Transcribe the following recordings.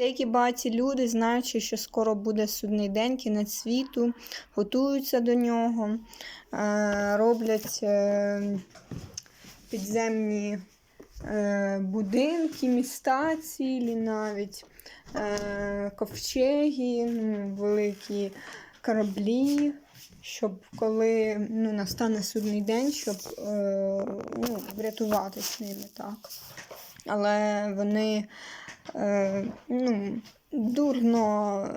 Деякі багаті люди, знаючи, що скоро буде судний день, кінець світу, готуються до нього, е, роблять е, підземні е, будинки, міста цілі навіть, ковчеги, ну, великі кораблі, щоб коли ну, настане судний день, щоб е, ну, врятуватись ними так. Але вони ну, дурно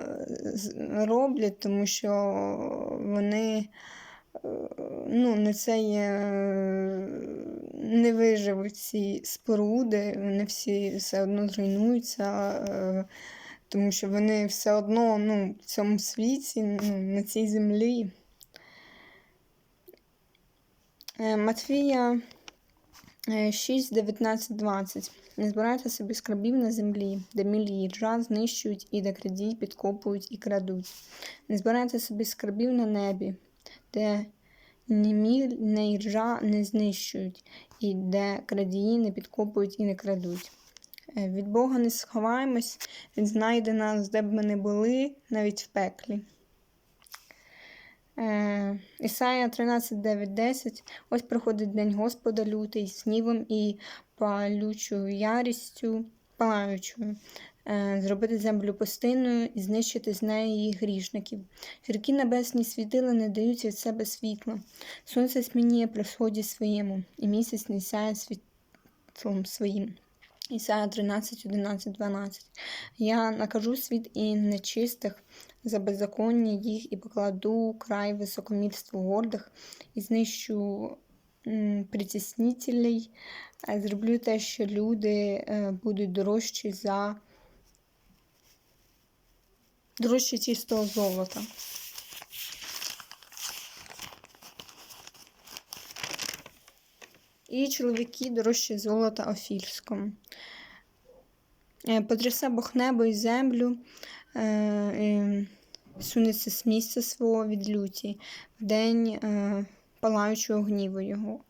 роблять, тому що вони е, ну, не це є, е, не виживуть ці споруди, вони всі все одно зруйнуються, е, тому що вони все одно ну, в цьому світі, ну, на цій землі. Е, Матфія е, 6, 19, 20. Не збирайте собі скарбів на землі, де мілі і ржа знищують, і де крадії підкопують і крадуть. Не збирайте собі скарбів на небі, де ні міль, ні ржа не знищують, і де крадії не підкопують і не крадуть. Е, Від Бога не сховаємось, Він знайде нас, де б ми не були, навіть в пеклі. Ісая 13, 9, 10. Ось приходить день Господа лютий з гнівом і палючою ярістю, палаючою, е, зробити землю пустинною і знищити з неї її грішників. Гіркі небесні світила не дають від себе світла. Сонце смініє при сході своєму, і місяць не сяє світлом своїм. Ісая 13, 11, 12. Я накажу світ і нечистих за беззаконня їх і покладу край високомірству гордих, і знищу Е, зроблю те, що люди е, будуть дорожчі за дорожче чистого золота. І чоловіки дорожче золота Офірському. Е, Потрясе Бог небо і землю, е, е, сунеться з місця свого від люті в день е, палаючого гніву його.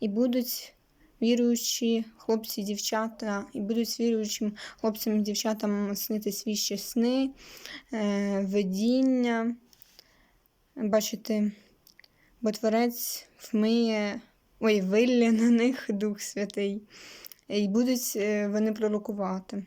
І будуть віруючі хлопці і дівчата, і будуть віруючим хлопцям і дівчатам снити свіжі сни, видіння. Бачите, бо Творець вмиє, ой, виллє на них Дух Святий, і будуть вони пророкувати.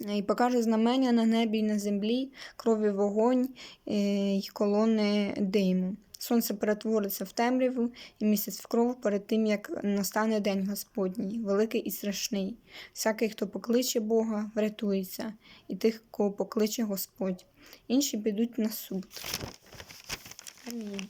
І покаже знамення на небі і на землі, крові вогонь е, й колони диму. Сонце перетвориться в темряву і місяць в кров перед тим, як настане день Господній, великий і страшний. Всякий, хто покличе Бога, врятується, і тих, кого покличе Господь. Інші підуть на суд. Амінь.